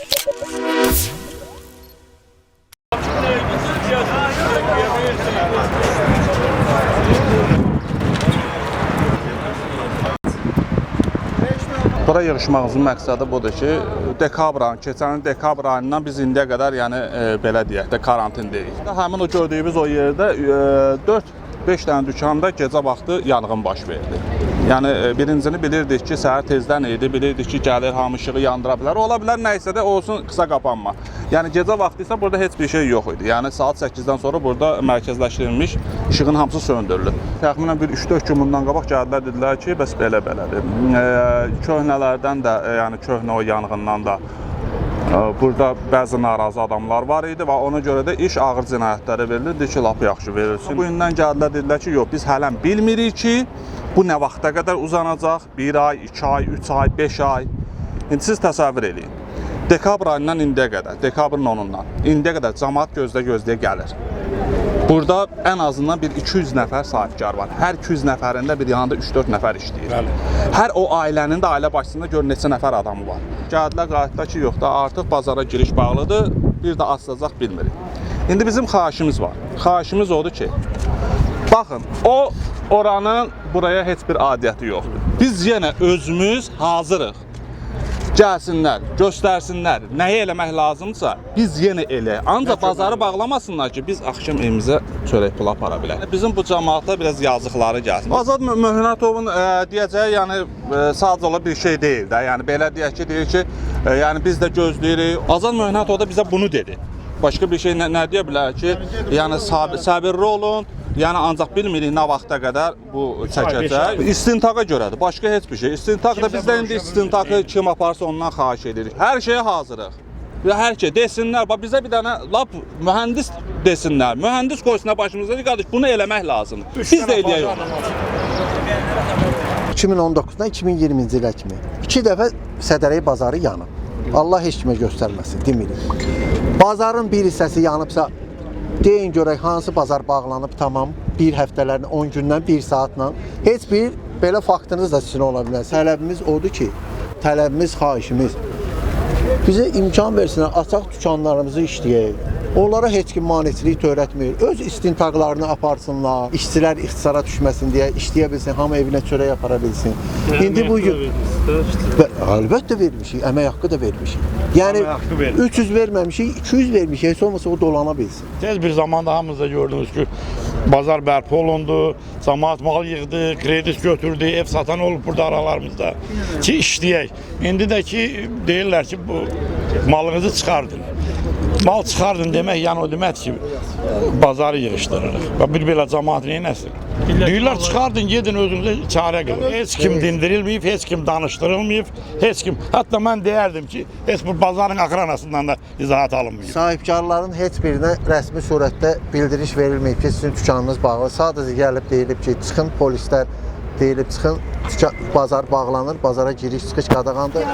Bura yığışmağımızın məqsədi budur ki, dekabr ayı, keçən il dekabr ayından biz indiyə qədər, yəni e, belə deyək də karantindəyik. Həmin o gördüyümüz o yerdə 4-5 dənə dükanda gecə vaxtı yanğın baş verdi. Yəni e, birincini bilirdik ki, səhər tezdən idi, bilirdik ki, gəlir hamı işığı yandıra bilər. Ola bilər nə isə də olsun qısa qapanma. Yəni gecə vaxtı isə burada heç bir şey yox idi. Yəni saat 8-dən sonra burada mərkəzləşdirilmiş işığın hamısı söndürülür. Təxminən bir 3-4 gün bundan qabaq gəldilər dedilər ki, bəs belə belədir. E, köhnələrdən də, e, yəni köhnə o yanğından da e, burada bəzi narazı adamlar var idi və ona görə də iş ağır cinayətlərə verilirdi ki, lap yaxşı verilsin. Bu gündən gəldilər dedilər ki, yox, biz hələn bilmirik ki, bu nə vaxta qədər uzanacaq? 1 ay, 2 ay, 3 ay, 5 ay. İndi siz təsəvvür eləyin. Dekabr ayından indiyə qədər, dekabrın 10-undan indiyə qədər cəmaət gözlə-gözləyə gəlir. Burada ən azından bir 200 nəfər sahibkar var. Hər 200 nəfərində bir yanında 3-4 nəfər işləyir. Bəli. Hər o ailənin də ailə başçısında gör neçə nəfər adamı var. Gəldilər qayıtda ki, yox da artıq bazara giriş bağlıdır. Bir də açılacaq bilmirik. İndi bizim xahişimiz var. Xahişimiz odur ki, baxın, o oranın buraya heç bir adiyyəti yoxdur. Biz yenə özümüz hazırıq. Gəlsinlər, göstərsinlər, nəyi eləmək lazımsa, biz yenə eləyək. Ancaq bazarı bağlamasınlar ki, biz axşam evimizə çörək pul apara bilək. Bizim bu cəmaata biraz yazıqları gəlsin. Azad Mö- Möhünatovun ə, deyəcəyi, yəni ə, sadəcə olaraq bir şey deyil də. Yəni belə deyək ki, deyir ki, ə, yəni biz də gözləyirik. Azad Möhünatov da bizə bunu dedi. Başqa bir şey nə, nə deyə bilər ki, yəni sab səbirli olun. Yəni ancaq bilmirik nə vaxta qədər bu çəkəcək. İstintaqa görədir. Başqa heç bir şey. İstintaq da Kimsə bizdə indi istintaqı kim aparsa ondan xahiş edirik. Hər şeyə hazırıq. Və hər şey desinlər, bax bizə bir dənə lap mühəndis desinlər. Mühəndis qoysunlar başımıza. Deyir, Qardaş, bunu eləmək lazımdır. Biz də eləyək onu. 2019-dan 2020-ci ilə kimi iki dəfə Sədərəy bazarı yanıb. Allah heç kimə göstərməsin, demirik. Bazarın bir hissəsi yanıbsa deyin görək hansı bazar bağlanıb tamam bir həftələrin 10 gündən 1 saatla heç bir belə faktınız da sizin ola bilər. Tələbimiz odur ki, tələbimiz, xahişimiz bizə imkan versinlər, açaq dükanlarımızı işləyək. Onlara heç kim maneçilik törətmir. Öz istintaqlarını aparsınlar. İşçilər ixtisara düşməsin deyə işləyə bilsin, hamı evinə çörək apara bilsin. İndi bu gün əlbəttə vermişik, əmək haqqı da vermişik. Yəni verdik. 300 verməmişik, 200 vermişik. Heç olmasa o dolana bilsin. Tez bir zamanda hamınız da gördünüz ki, bazar bərpa olundu, cəmaət mal yığdı, kredit götürdü, ev satan olub burada aralarımızda ki işləyək. İndi də ki deyirlər ki bu malınızı çıxardın. Mal çıxardın demək yəni o demək ki bazarı yığışdırırıq. Və bir belə cəmaət neynəsin? Deyirlər çıxardın, gedin özünüzə çarə qılın. Heç kim dindirilməyib, heç kim danışdırılmayıb, heç kim. Hətta mən deyərdim ki, heç bu bazarın akranasından da izahat alınmayıb. Sahibkarların heç birinə rəsmi surətdə bildiriş verilməyib ki, sizin dükanınız bağlı. Sadəcə gəlib deyilib ki, çıxın polislər deyilib çıxın, bazar bağlanır, bazara giriş çıxış qadağandır.